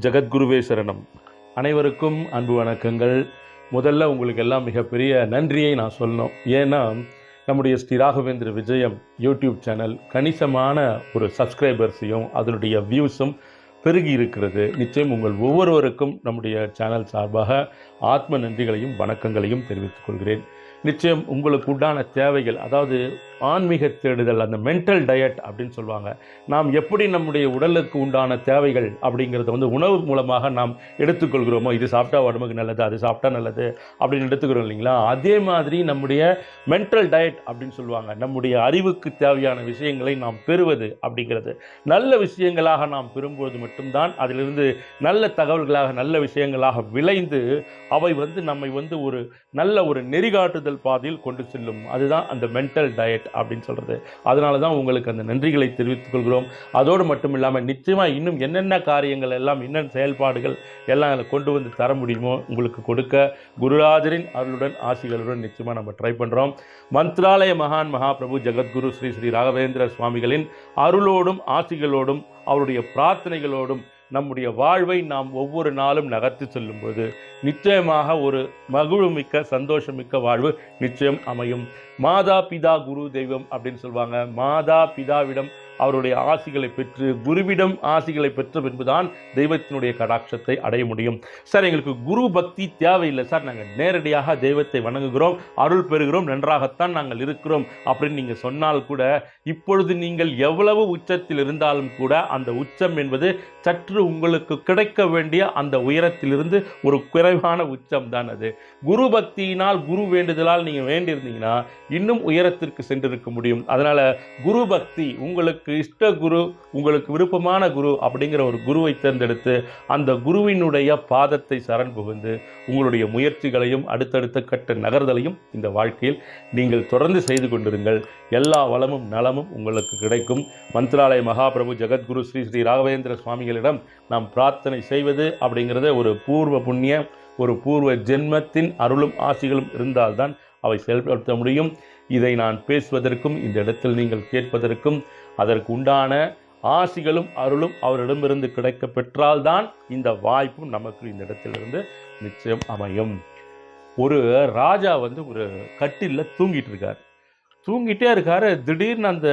ஜெகத்குருவே சரணம். அனைவருக்கும் அன்பு வணக்கங்கள். முதல்ல உங்களுக்கு எல்லாம் மிகப்பெரிய நன்றியை நான் சொல்லணும். ஏன்னா நம்முடைய ஸ்ரீ ராகவேந்திர விஜயம் யூடியூப் சேனல் கணிசமான ஒரு சப்ஸ்கிரைபர்ஸையும் அதனுடைய வியூஸும் பெருகி இருக்கிறது. நிச்சயம் உங்கள் ஒவ்வொருவருக்கும் நம்முடைய சேனல் சார்பாக ஆத்ம நன்றிகளையும் வணக்கங்களையும் தெரிவித்துக் கொள்கிறேன். நிச்சயம் உங்களுக்கு உண்டான தேவைகள் அதாவது ஆன்மீக தேடுதல் அந்த மென்டல் டயட் அப்படின்னு சொல்லுவாங்க. நாம் எப்படி நம்முடைய உடலுக்கு உண்டான தேவைகள் அப்படிங்கிறத வந்து உணவு மூலமாக நாம் எடுத்துக்கொள்கிறோமோ இது சாப்பிட்டா உடம்புக்கு நல்லது அது சாப்பிட்டா நல்லது அப்படின்னு எடுத்துக்கிறோம் இல்லைங்களா? அதே மாதிரி நம்முடைய மென்டல் டயட் அப்படின்னு சொல்லுவாங்க. நம்முடைய அறிவுக்கு தேவையான விஷயங்களை நாம் பெறுவது அப்படிங்கிறது. நல்ல விஷயங்களாக நாம் பெறும்போது மட்டும்தான் அதிலிருந்து நல்ல தகவல்களாக நல்ல விஷயங்களாக விளைந்து அவை வந்து நம்மை வந்து ஒரு நல்ல ஒரு நெறிகாட்டுதல் பாதையில் கொண்டு செல்லும். அதுதான் அந்த மென்டல் டயட் அப்படின்னு சொல்கிறது அதனால தான் உங்களுக்கு அந்த நன்றிகளை தெரிவித்துக் கொள்கிறோம். அதோடு மட்டும் இல்லாமல் நிச்சயமாக இன்னும் என்னென்ன காரியங்கள் எல்லாம் என்னென்ன செயல்பாடுகள் எல்லாம் அதில் கொண்டு வந்து தர முடியுமோ உங்களுக்கு கொடுக்க குருராஜரின் அருளுடன் ஆசிகளுடன் நிச்சயமாக நம்ம ட்ரை பண்ணுறோம் மந்த்ராலய மகான் மகாபிரபு ஜெகத்குரு ஸ்ரீ ஸ்ரீ ராகவேந்திர சுவாமிகளின் அருளோடும் ஆசிகளோடும் அவருடைய பிரார்த்தனைகளோடும் நம்முடைய வாழ்வை நாம் ஒவ்வொரு நாளும் நகர்த்தி செல்லும்போது நிச்சயமாக ஒரு மகிழ்வுமிக்க சந்தோஷமிக்க வாழ்வு நிச்சயம் அமையும். மாதா பிதா குரு தெய்வம் அப்படின்னு சொல்லுவாங்க. மாதா பிதாவிடம் அவருடைய ஆசிகளை பெற்று குருவிடம் ஆசிகளை பெற்ற பின்புதான் தெய்வத்தினுடைய கடாட்சத்தை அடைய முடியும். சார் எங்களுக்கு குரு பக்தி தேவையில்லை சார். நாங்கள் நேரடியாக தெய்வத்தை வணங்குகிறோம் அருள் பெறுகிறோம் நன்றாகத்தான் நாங்கள் இருக்கிறோம் அப்படின்னு நீங்கள் சொன்னால் கூட இப்பொழுது நீங்கள் எவ்வளவு உச்சத்தில் இருந்தாலும் கூட அந்த உச்சம் என்பது சற்று உங்களுக்கு கிடைக்க வேண்டிய அந்த உயரத்திலிருந்து ஒரு குறைவான உச்சம் தான் அது. குரு பக்தியினால் குரு வேண்டுதலால் நீங்கள் வேண்டியிருந்தீங்கன்னா இன்னும் உயரத்திற்கு சென்றிருக்க முடியும். அதனால் குரு பக்தி உங்களுக்கு இஷ்ட குரு உங்களுக்கு விருப்பமான குரு அப்படிங்கிற ஒரு குருவை தேர்ந்தெடுத்து அந்த குருவினுடைய பாதத்தை சரண் புகுந்து உங்களுடைய முயற்சிகளையும் அடுத்தடுத்த கட்ட நகர்தலையும் இந்த வாழ்க்கையில் நீங்கள் தொடர்ந்து செய்து கொண்டிருங்கள். எல்லா வளமும் நலமும் உங்களுக்கு கிடைக்கும். மந்திராலய மகாபிரபு ஜெகத்குரு ஸ்ரீ ஸ்ரீ ராகவேந்திர சுவாமிகளிடம் நாம் பிரார்த்தனை செய்வது அப்படிங்கிறத ஒரு பூர்வ புண்ணிய ஒரு பூர்வ ஜென்மத்தின் அருளும் ஆசிகளும் இருந்தால்தான் அவை செயல்படுத்த முடியும். இதை நான் பேசுவதற்கும் இந்த இடத்தில் நீங்கள் கேட்பதற்கும் அதற்கு உண்டான ஆசிகளும் அருளும் அவரிடமிருந்து கிடைக்க பெற்றால்தான் இந்த வாய்ப்பும் நமக்கு இந்த இடத்திலிருந்து நிச்சயம் அமையும். ஒரு ராஜா வந்து ஒரு கட்டிலில் தூங்கிட்டு இருக்கார். தூங்கிட்டே இருக்காரு. திடீர்னு அந்த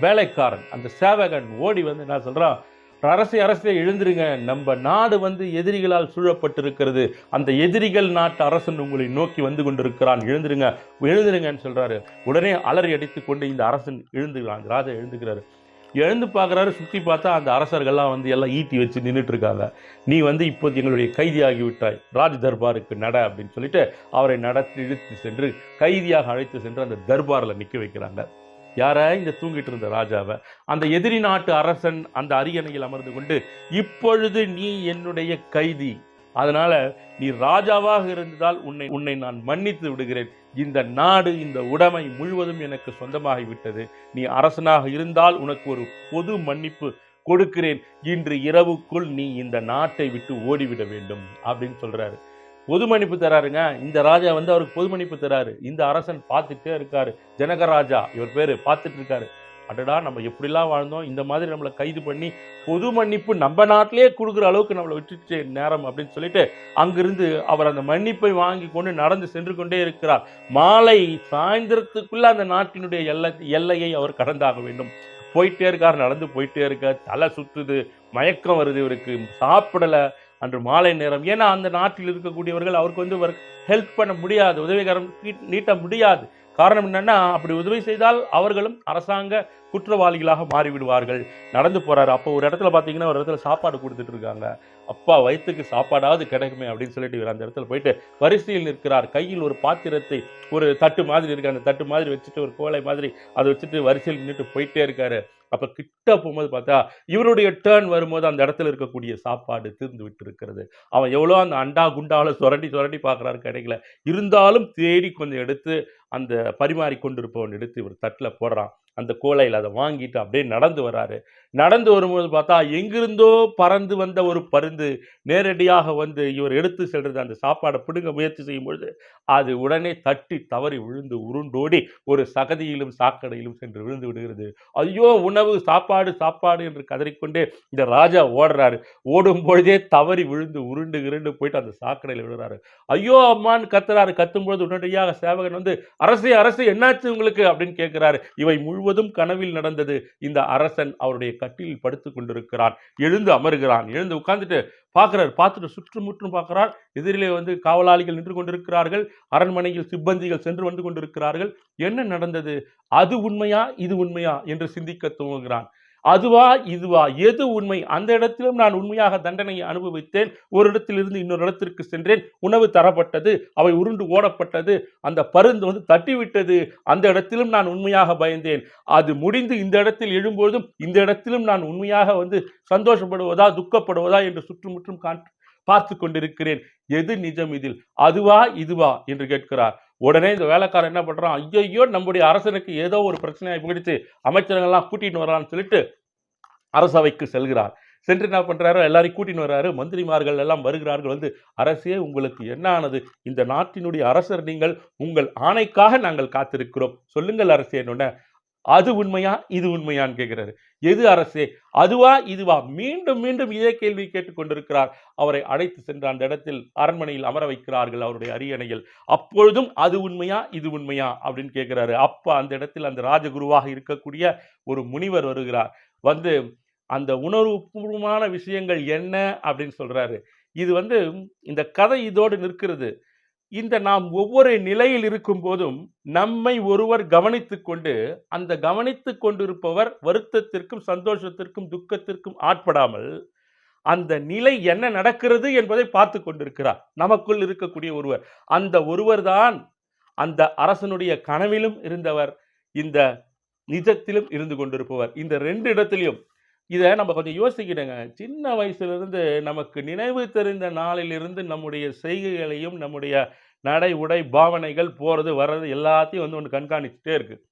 வேலைக்காரன் அந்த சேவகன் ஓடி வந்து என்ன சொல்கிறான் அரசே அரசே எழுந்திருங்க. நம்ம நாடு வந்து எதிரிகளால் சூழப்பட்டிருக்கிறது. அந்த எதிரிகள் நாட்டு அரசன் உங்களை நோக்கி வந்து கொண்டிருக்கிறான். எழுந்துருங்க. எழுந்துருங்கன்னு சொல்கிறாரு உடனே அலறி அடித்து கொண்டு இந்த அரசன் எழுந்துக்கிறான் அந்த ராஜா எழுந்துக்கிறாரு எழுந்து பார்க்குறாரு. சுற்றி பார்த்தா அந்த அரசர்கள்லாம் வந்து எல்லாம் ஈட்டி வச்சு நின்றுட்டு இருக்காங்க நீ வந்து இப்போது எங்களுடைய கைதியாகி விட்டாய். ராஜ் தர்பாருக்கு நட அப்படின்னு சொல்லிட்டு அவரை நடத்தி இழுத்து சென்று கைதியாக அழைத்து சென்று அந்த தர்பாரில் நிற்க வைக்கிறாங்க. யார? இந்த தூங்கிட்டு இருந்த ராஜாவை. அந்த எதிரி நாட்டு அரசன் அந்த அரியணையில் அமர்ந்து கொண்டு இப்பொழுது நீ என்னுடைய கைதி. அதனால நீ ராஜாவாக இருந்ததால் உன்னை உன்னை நான் மன்னித்து விடுகிறேன். இந்த நாடு இந்த உடைமை முழுவதும் எனக்கு சொந்தமாகி விட்டது நீ அரசனாக இருந்தால் உனக்கு ஒரு பொது மன்னிப்பு கொடுக்கிறேன். இன்று இரவுக்குள் நீ இந்த நாட்டை விட்டு ஓடிவிட வேண்டும். அப்படின்னு சொல்றாரு. பொது மன்னிப்பு தராருங்க. இந்த ராஜா வந்து அவருக்கு பொது மன்னிப்பு தராரு. இந்த அரசன் பார்த்துட்டே இருக்காரு. ஜனகராஜா இவர் பேர் பார்த்துட்டு இருக்காரு. அடடா நம்ம எப்படிலாம் வாழ்ந்தோம்? இந்த மாதிரி நம்மளை கைது பண்ணி பொது மன்னிப்பு நம்ம நாட்டிலே கொடுக்குற அளவுக்கு நம்மளை விட்டுச்சு நேரம் அப்படின்னு சொல்லிட்டு அங்கிருந்து அவர் அந்த மன்னிப்பை வாங்கி கொண்டு நடந்து சென்று கொண்டே இருக்கிறார். மாலை சாயந்தரத்துக்குள்ளே அந்த நாட்டினுடைய எல்லை எல்லையை அவர் கடந்தாக வேண்டும். போயிட்டே இருக்கார் நடந்து போயிட்டே இருக்கார். தலை சுற்றுது மயக்கம் வருது இவருக்கு. சாப்பிடலை. அன்று மாலை நேரம். ஏன்னா அந்த நாட்டில் இருக்கக்கூடியவர்கள் அவருக்கு வந்து ஹெல்ப் பண்ண முடியாது உதவிகரம் நீட்ட முடியாது. காரணம் என்னென்னா அப்படி உதவி செய்தால் அவர்களும் அரசாங்க குற்றவாளிகளாக மாறிவிடுவார்கள். நடந்து போகிறாரு அப்போ ஒரு இடத்துல பார்த்தீங்கன்னா ஒரு இடத்துல சாப்பாடு கொடுத்துட்டு இருக்காங்க. அப்பா வயிற்றுக்கு சாப்பாடாவது கிடைக்குமே அப்படின்னு சொல்லிட்டு இவர் அந்த இடத்துல போயிட்டு வரிசையில் நிற்கிறார். கையில் ஒரு பாத்திரத்தை ஒரு தட்டு மாதிரி இருக்கு. அந்த தட்டு மாதிரி வச்சுட்டு ஒரு கோலை மாதிரி அதை வச்சுட்டு வரிசையில் நின்றுட்டு போயிட்டே இருக்காரு. அப்போ கிட்ட போகும்போது பார்த்தா இவருடைய டேர்ன் வரும்போது அந்த இடத்துல இருக்கக்கூடிய சாப்பாடு தீர்ந்து விட்டு இருக்கிறது அவன் எவ்வளோ அந்த அண்டா குண்டாவில் சுரண்டி சுரண்டி பார்க்குறாரு கிடைக்கல இருந்தாலும் தேடி கொஞ்சம் எடுத்து அந்த பரிமாறி கொண்டிருப்பவன் எடுத்து இவர் தட்டில் போடுறான். அந்த கோலையில் அதை வாங்கிட்டு அப்படியே நடந்து வராரு நடந்து வரும்போது பார்த்தா எங்கிருந்தோ பறந்து வந்த ஒரு பருந்து நேரடியாக வந்து இவர் எடுத்து செல்றது அந்த சாப்பாடை பிடுங்க முயற்சி செய்யும் பொழுது அது உடனே தட்டி தவறி விழுந்து உருண்டோடி ஒரு சகதியிலும் சாக்கடையிலும் சென்று விழுந்து விடுகிறது. ஐயோ உணவு சாப்பாடு சாப்பாடு என்று கதறிக்கொண்டே இந்த ராஜா ஓடுறாரு. ஓடும் பொழுதே தவறி விழுந்து உருண்டு கிருண்டு போயிட்டு அந்த சாக்கடையில் விழுறாரு. ஐயோ அம்மான்னு கத்துறாரு. கத்தும் பொழுது உடனடியாக சேவகன் வந்து அரசே அரசு என்னாச்சு உங்களுக்கு? அப்படின்னு கேட்கிறாரு. இவை முழுவதும் கனவில் நடந்தது இந்த அரசன் அவருடைய கட்டில் படுத்து கொண்டிருக்கிறான். எழுந்து அமருகிறான். எழுந்து உட்கார்ந்துட்டு பார்க்கிறார். பார்த்துட்டு சுற்றுமுற்றும் பார்க்கிறார். எதிரிலே வந்து காவலாளிகள் நின்று கொண்டிருக்கிறார்கள். அரண்மனையில் சிப்பந்திகள் சென்று வந்து கொண்டிருக்கிறார்கள். என்ன நடந்தது? அது உண்மையா? இது உண்மையா? என்று சிந்திக்க துவங்குகிறான். அதுவா இதுவா? எது உண்மை? அந்த இடத்திலும் நான் உண்மையாக தண்டனையை அனுபவித்தேன். ஒரு இடத்திலிருந்து இன்னொரு இடத்திற்கு சென்றேன். உணவு தரப்பட்டது அவை உருண்டு ஓடப்பட்டது அந்த பருந்து வந்து தட்டிவிட்டது. அந்த இடத்திலும் நான் உண்மையாக பயந்தேன். அது முடிந்து இந்த இடத்தில் எழும்பொழுதும் இந்த இடத்திலும் நான் உண்மையாக வந்து சந்தோஷப்படுவதா துக்கப்படுவதா என்று சுற்றுமுற்றும் காண் பார்த்து கொண்டிருக்கிறேன். எது நிஜம் இதில்? அதுவா இதுவா? என்று கேட்கிறார். உடனே இந்த வேலைக்காரன் என்ன பண்ணுறான் ஐயோ நம்முடைய அரசனுக்கு ஏதோ ஒரு பிரச்சனையாக பிடிச்சு அமைச்சர்கள்லாம் கூட்டிகிட்டு வரான்னு சொல்லிட்டு அரசவைக்கு செல்கிறார். சென்று என்ன பண்றாரு எல்லாரையும் கூட்டின்னு வர்றாரு. மந்திரிமார்கள் எல்லாம் வருகிறார்கள். வந்து அரசே உங்களுக்கு என்ன ஆனது இந்த நாட்டினுடைய அரசர் நீங்கள் உங்கள் ஆணைக்காக நாங்கள் காத்திருக்கிறோம். சொல்லுங்கள் அரசே என்னொன்ன அது உண்மையா இது உண்மையான்னு கேட்கிறாரு. எது அரசே? அதுவா இதுவா? மீண்டும் மீண்டும் இதே கேள்வி கேட்டுக்கொண்டிருக்கிறார். அவரை அழைத்து சென்ற அந்த இடத்தில் அரண்மனையில் அமர வைக்கிறார்கள் அவருடைய அரியணையில். அப்பொழுதும் அது உண்மையா இது உண்மையா? அப்படின்னு கேட்கிறாரு. அப்ப அந்த இடத்தில் அந்த ராஜகுருவாக இருக்கக்கூடிய ஒரு முனிவர் வருகிறார். வந்து அந்த உணர்வுபூர்வமான விஷயங்கள் என்ன? அப்படின்னு சொல்றாரு. இது வந்து இந்த கதை இதோடு நிற்கிறது. இந்த நாம் ஒவ்வொரு நிலையில் இருக்கும் போதும் நம்மை ஒருவர் கவனித்துக் கொண்டு அந்த கவனித்துக் கொண்டிருப்பவர் வருத்தத்திற்கும் சந்தோஷத்திற்கும் துக்கத்திற்கும் ஆட்படாமல் அந்த நிலை என்ன நடக்கிறது என்பதை பார்த்து கொண்டிருக்கிறார். நமக்குள் இருக்கக்கூடிய ஒருவர். அந்த ஒருவர் தான் அந்த அரசனுடைய கனவிலும் இருந்தவர் இந்த நிஜத்திலும் இருந்து கொண்டிருப்பவர். இந்த ரெண்டு இடத்திலையும் இதை நம்ம கொஞ்சம் யோசிக்கிடுங்க சின்ன வயசுலேருந்து நமக்கு நினைவு தெரிந்த நாளிலிருந்து நம்முடைய செய்கைகளையும் நம்முடைய நடை உடை பாவனைகள் போகிறது வர்றது எல்லாத்தையும் வந்து ஒன்று கண்காணிச்சுட்டே இருக்குது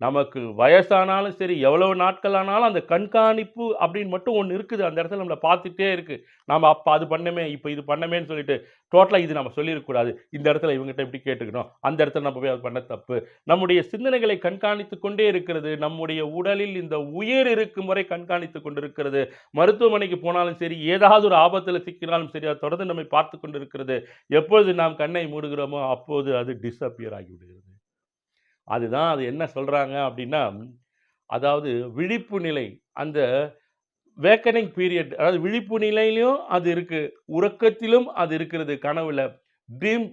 நமக்கு வயசானாலும் சரி எவ்வளவு நாட்கள் ஆனாலும் அந்த கண்காணிப்பு அப்படின்னு மட்டும் ஒன்று இருக்குது. அந்த இடத்துல நம்மளை பார்த்துட்டே இருக்குது நாம் அப்போ அது பண்ணமே இப்போ இது பண்ணமேன்னு சொல்லிட்டு டோட்டலாக இது நம்ம சொல்லியிருக்கக்கூடாது இந்த இடத்துல இவங்ககிட்ட இப்படி கேட்டுக்கணும். அந்த இடத்துல நம்ம போய் அது பண்ண தப்பு. நம்முடைய சிந்தனைகளை கண்காணித்து கொண்டே இருக்கிறது நம்முடைய உடலில் இந்த உயிர் இருக்கும் வரை கண்காணித்து கொண்டிருக்கிறது. மருத்துவமனைக்கு போனாலும் சரி ஏதாவது ஒரு ஆபத்தில் சிக்கினாலும் சரி அது தொடர்ந்து நம்மை பார்த்து கொண்டு இருக்கிறது எப்பொழுது நாம் கண்ணை மூடுகிறோமோ அப்போது அது டிஸப்பியர் ஆகிவிடுகிறது அதுதான் அது என்ன சொல்கிறாங்க அப்படின்னா அதாவது விழிப்பு நிலை. அந்த வேக்கனிங் பீரியட் அதாவது விழிப்பு நிலையிலையும் அது இருக்குது உறக்கத்திலும் அது இருக்கிறது கனவில் ட்ரீம்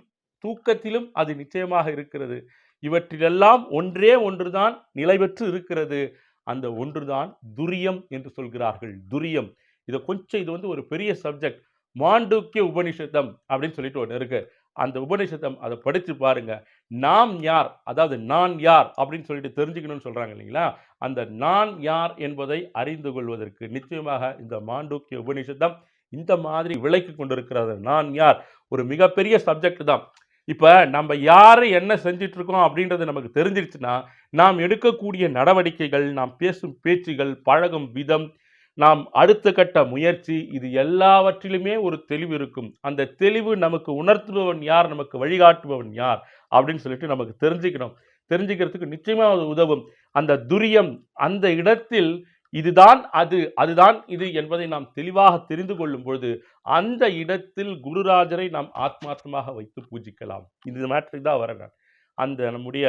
தூக்கத்திலும் அது நிச்சயமாக இருக்கிறது. இவற்றிலெல்லாம் ஒன்றே ஒன்றுதான் நிலை பெற்று இருக்கிறது. அந்த ஒன்றுதான் துரியம் என்று சொல்கிறார்கள் துரியம். இதை கொஞ்சம் இது வந்து ஒரு பெரிய சப்ஜெக்ட் மாண்டூக்கிய உபனிஷத்தம் அப்படின்னு சொல்லிட்டு ஒன்று இருக்கு. அந்த உபநிஷத்தம் அதை படித்து பாருங்க. நாம் யார்? அதாவது நான் யார்? அப்படின்னு சொல்லிட்டு தெரிஞ்சுக்கணும்னு சொல்கிறாங்க இல்லைங்களா? அந்த நான் யார் என்பதை அறிந்து கொள்வதற்கு நிச்சயமாக இந்த மாண்டூக்கிய உபநிஷத்தம் இந்த மாதிரி விளக்கி கொண்டிருக்கிறது. நான் யார்? ஒரு மிகப்பெரிய சப்ஜெக்ட் தான். இப்போ நம்ம யார் என்ன செஞ்சிட்ருக்கோம் அப்படின்றது நமக்கு தெரிஞ்சிருச்சுன்னா நாம் எடுக்கக்கூடிய நடவடிக்கைகள் நாம் பேசும் பேச்சுகள் பழகும் விதம் நாம் அடுத்த கட்ட முயற்சி இது எல்லாவற்றிலுமே ஒரு தெளிவு இருக்கும். அந்த தெளிவு நமக்கு உணர்த்துபவன் யார் நமக்கு வழிகாட்டுபவன் யார் அப்படின்னு சொல்லிட்டு நமக்கு தெரிஞ்சுக்கணும். தெரிஞ்சுக்கிறதுக்கு நிச்சயமாக அது உதவும். அந்த துரியம் அந்த இடத்தில் இதுதான் அது அதுதான் இது என்பதை நாம் தெளிவாக தெரிந்து கொள்ளும் பொழுது அந்த இடத்தில் குருராஜரை நாம் ஆத்மார்த்தமாக வைத்து பூஜிக்கலாம். இது மேட்ரிக் தான் வரேன் அந்த நம்முடைய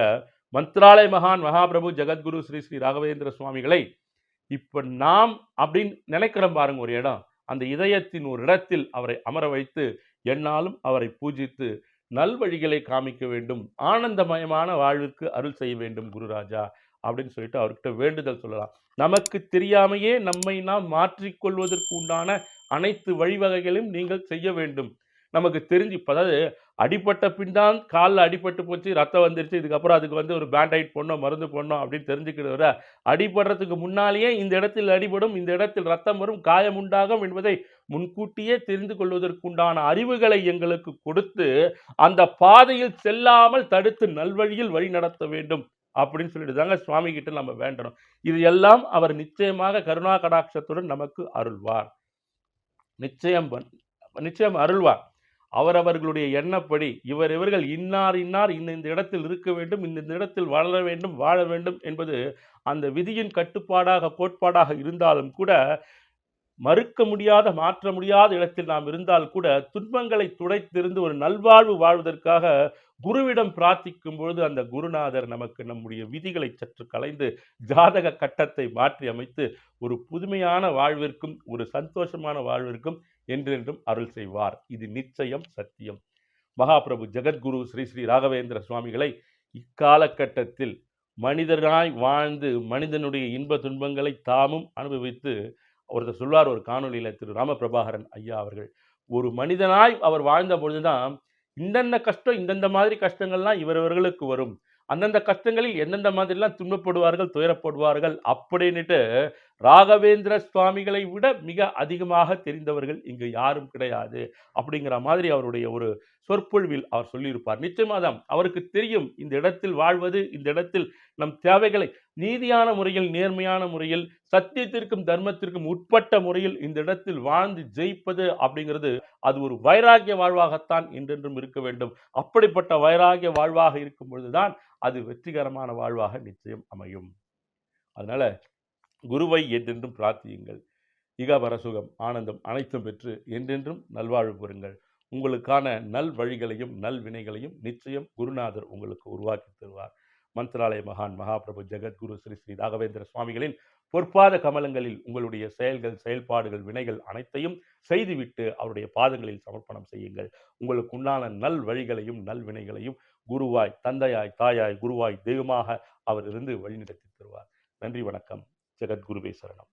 மந்திராலய மகான் மகாபிரபு ஜெகத்குரு ஸ்ரீ ஸ்ரீ ராகவேந்திர சுவாமிகளை இப்போ நாம் அப்படின்னு நினைக்கிறோம் பாருங்க ஒரு இடம். அந்த இதயத்தின் ஒரு இடத்தில் அவரை அமர வைத்து என்னாலும் அவரை பூஜித்து நல்வழிகளை காமிக்க வேண்டும். ஆனந்தமயமான வாழ்வுக்கு அருள் செய்ய வேண்டும் குருராஜா அப்படின்னு சொல்லிட்டு அவர்கிட்ட வேண்டுதல் சொல்லலாம். நமக்கு தெரியாமையே நம்மை நாம் மாற்றிக்கொள்வதற்கு உண்டான அனைத்து வழிவகைகளையும் நீங்கள் செய்ய வேண்டும். நமக்கு தெரிஞ்சு இப்போ அதாவது அடிப்பட்ட பின் தான் காலில் அடிபட்டு போச்சு ரத்தம் வந்துருச்சு இதுக்கப்புறம் அதுக்கு வந்து ஒரு பேண்டைட் போடணும் மருந்து போடணும் அப்படின்னு தெரிஞ்சுக்கிறத விட அடிபடுறதுக்கு முன்னாலேயே இந்த இடத்தில் அடிபடும் இந்த இடத்தில் ரத்தம் வரும் காயம் உண்டாகும் என்பதை முன்கூட்டியே தெரிந்து கொள்வதற்குண்டான அறிவுகளை எங்களுக்கு கொடுத்து அந்த பாதையில் செல்லாமல் தடுத்து நல்வழியில் வழி நடத்த வேண்டும் அப்படின்னு சொல்லிட்டு தாங்க சுவாமி கிட்ட நம்ம வேண்டணும். இது எல்லாம் அவர் நிச்சயமாக கருணா கடாட்சத்துடன் நமக்கு அருள்வார். நிச்சயம் பண்- நிச்சயம் அருள்வார். அவரவர்களுடைய எண்ணப்படி இவர் இவர்கள் இன்னார் இன்னார் இந்த இந்த இடத்தில் இருக்க வேண்டும் இந்த இந்த இடத்தில் வளர வேண்டும் வாழ வேண்டும் என்பது அந்த விதியின் கட்டுப்பாடாக கோட்பாடாக இருந்தாலும் கூட மறுக்க முடியாத மாற்ற முடியாத இடத்தில் நாம் இருந்தால் கூட துன்பங்களை துடைத்திருந்து ஒரு நல்வாழ்வு வாழ்வதற்காக குருவிடம் பிரார்த்திக்கும் பொழுது அந்த குருநாதர் நமக்கு நம்முடைய விதிகளை சற்று கலைந்து ஜாதக கட்டத்தை மாற்றி அமைத்து ஒரு புதுமையான வாழ்விற்கும் ஒரு சந்தோஷமான வாழ்விற்கும் என்றென்றும் அருள் செய்வார். இது நிச்சயம் சத்தியம். மகாபிரபு ஜெகத்குரு ஸ்ரீ ஸ்ரீ ராகவேந்திர சுவாமிகளை இக்காலகட்டத்தில் மனிதனாய் வாழ்ந்து மனிதனுடைய இன்ப துன்பங்களை தாமும் அனுபவித்து ஒருத்தர் சொல்வார் ஒரு காணொலியில் திரு ராமபிரபாகரன் ஐயா அவர்கள் ஒரு மனிதனாய் அவர் வாழ்ந்த பொழுதுதான் இந்தந்த கஷ்டம் இந்தந்த மாதிரி கஷ்டங்கள்லாம் இவரவர்களுக்கு வரும். அந்தந்த கஷ்டங்களில் எந்தெந்த மாதிரிலாம் துன்பப்படுவார்கள் துயரப்படுவார்கள் அப்படின்னுட்டு ராகவேந்திர சுவாமிகளை விட மிக அதிகமாக தெரிந்தவர்கள் இங்கு யாரும் கிடையாது. அப்படிங்கிற மாதிரி அவருடைய ஒரு சொற்பொழிவில் அவர் சொல்லியிருப்பார். நிச்சயமாதான் அவருக்கு தெரியும் இந்த இடத்தில் வாழ்வது இந்த இடத்தில் நம் தேவைகளை நீதியான முறையில் நேர்மையான முறையில் சத்தியத்திற்கும் தர்மத்திற்கும் உட்பட்ட முறையில் இந்த இடத்தில் வாழ்ந்து ஜெயிப்பது அப்படிங்கிறது அது ஒரு வைராகிய வாழ்வாகத்தான் என்றென்றும் இருக்க வேண்டும். அப்படிப்பட்ட வைராகிய வாழ்வாக இருக்கும் பொழுதுதான் அது வெற்றிகரமான வாழ்வாக நிச்சயம் அமையும். அதனால குருவை என்றென்றும் பிரார்த்தியுங்கள். இகபர சுகம் ஆனந்தம் அனைத்தும் பெற்று என்றென்றும் நல்வாழ்வு பெறுங்கள். உங்களுக்கான நல் வழிகளையும் நல் வினைகளையும் நிச்சயம் குருநாதர் உங்களுக்கு உருவாக்கி தருவார். மந்திராலய மகான் மகாபிரபு ஜெகத்குரு ஸ்ரீ ஸ்ரீ ராகவேந்திர சுவாமிகளின் பொற்பாத கமலங்களில் உங்களுடைய செயல்கள் செயல்பாடுகள் வினைகள் அனைத்தையும் செய்துவிட்டு அவருடைய பாதங்களில் சமர்ப்பணம் செய்யுங்கள். உங்களுக்கு உண்டான நல் வழிகளையும் நல் வினைகளையும் குருவாய் தந்தையாய் தாயாய் குருவாய் தெய்வமாக அவர் இருந்து வழிநடத்தி தருவார். நன்றி வணக்கம். ஜெகத்குருவே சரணம்.